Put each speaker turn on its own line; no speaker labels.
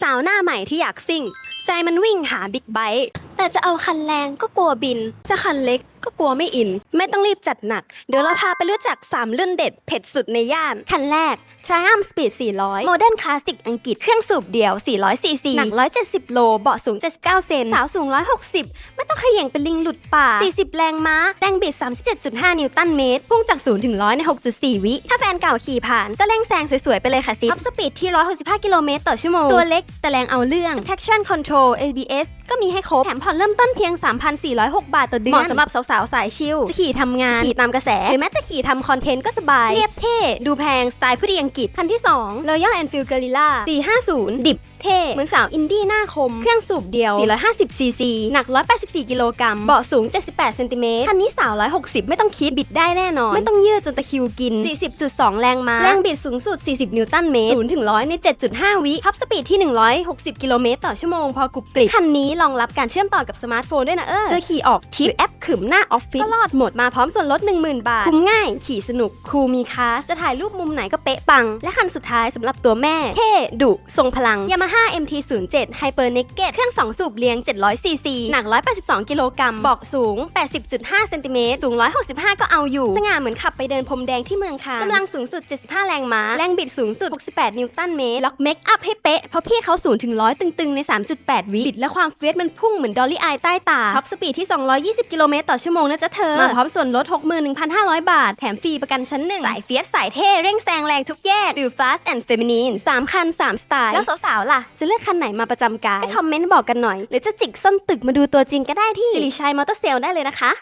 สาวหน้าใหม่ที่อยากซิ่ง ใจมันวิ่งหาบิ๊กไบค์แต่จะเอาคันแรงก็กลัวบิน จะคันเล็ก ก็กลัวไม่อิน ไม่ต้องรีบจัดหนัก เดี๋ยวเราพาไปรู้จัก3รุ่นเด็ดเผ็ดสุดในย่าน คันแรก Triumph Speed 400 Modern Classic อังกฤษ เครื่องสูบเดี่ยว 400 cc หนัก 170 โล เบาะสูง 79 เซน สาวสูง 160 ไม่ต้องเขย่งเป็นลิงหลุดป่า 40 แรงม้า แรงบิด 37.5 นิวตันเมตร พุ่งจาก 0 ถึง 100 ใน 6.4 วิ ถ้าแฟนเก่าขี่ผ่าน ก็เร่งแซงสวยๆ ไปเลยค่ะซิท็อปสปีดที่ 165 กิโลเมตรต่อชั่วโมง ตัวเล็กแต่แรงเอาเรื่อง traction control ABS ก็มีให้ครบ แถมผ่อนเริ่มต้นเพียง 3,406 บาทต่อเดือน เหมาะสำหรับสาวๆสายชิลจะขี่ทำงาน ขี่ตามกระแส หรือแม้แต่ขี่ทำคอนเทนต์ก็สบาย เรียบเท่ ดูแพง สไตล์ผู้ดีอังกฤษ คันที่2 Royal Enfield Guerrilla 450 ดิบเท่ เหมือนสาวอินดี้หน้าคม เครื่องสูบเดียว 450 ซีซี หนัก 184 กิโลกรัม เบาะสูง 78 เซนติเมตร คันนี้สาว 160 ไม่ต้องคิด บิดได้แน่นอน ไม่ต้องยืดจนตะคริวกิน 40.2 แรงม้า แรงบิดสูงสุด 40 นิวตันเมตร0ถึง100 ใน 7.5 วิท็อปสปีดที่ 160 กิโลเมตรต่อชั่วโมงพอกรุบกริบคันนี้รองรับการเชื่อมต่อกับสมาร์ทโฟนด้วยนะเออจะขี่ออกทริปแอปขึมหน้าออฟฟิศก็รอดหมดมาพร้อมส่วนลด 10,000 บาท คุ้มง่าย ขี่สนุก คูลมีคลาส จะถ่ายรูปมุมไหนก็เป๊ะปัง และคันสุดท้ายสำหรับตัวแม่ เท่ดุ ทรงพลัง Yamaha MT-07 Hyper Naked เครื่อง 2 สูบเรียง 700 ซีซี หนัก 182 กิโลกรัมบอกสูง 80.5 เซนติเมตร สูง 165 ก็เอาอยู่ สง่าเหมือนขับไปเดินพรมแดงที่เมืองคานกำลังสูงสุด 75 แรงม้า แรงบิดสูงสุด 68 นิวตันเมตร ล็อกเมคอัพให้เป๊ะ เพราะพี่เขา0ถึง 100 ตึงๆ ใน 3.8 วิบิดและความเฟียสมันพุ่งเหมือนดอลลี่อายใต้ตาท็อปสปีดที่ 220 กิโลเมตรต่อชั่วโมงนะจ๊ะเธอ มาพร้อมส่วนลด 61,500 บาท แถมฟรีประกันชั้นหนึ่งสายเฟียสสายเท่ เร่งแซงแรงทุกแยกฟิล fast and feminine 3 คัน 3 สไตล์ แล้วสาวๆ ล่ะ จะเลือกคันไหนมาประจำกายให้คอมเมนต์บอกกันหน่อย หรือจะจิกส้นตึกมาดูตัวจริงก็ได้ที่สิริชัยมอเตอร์เซลได้เลยนะคะ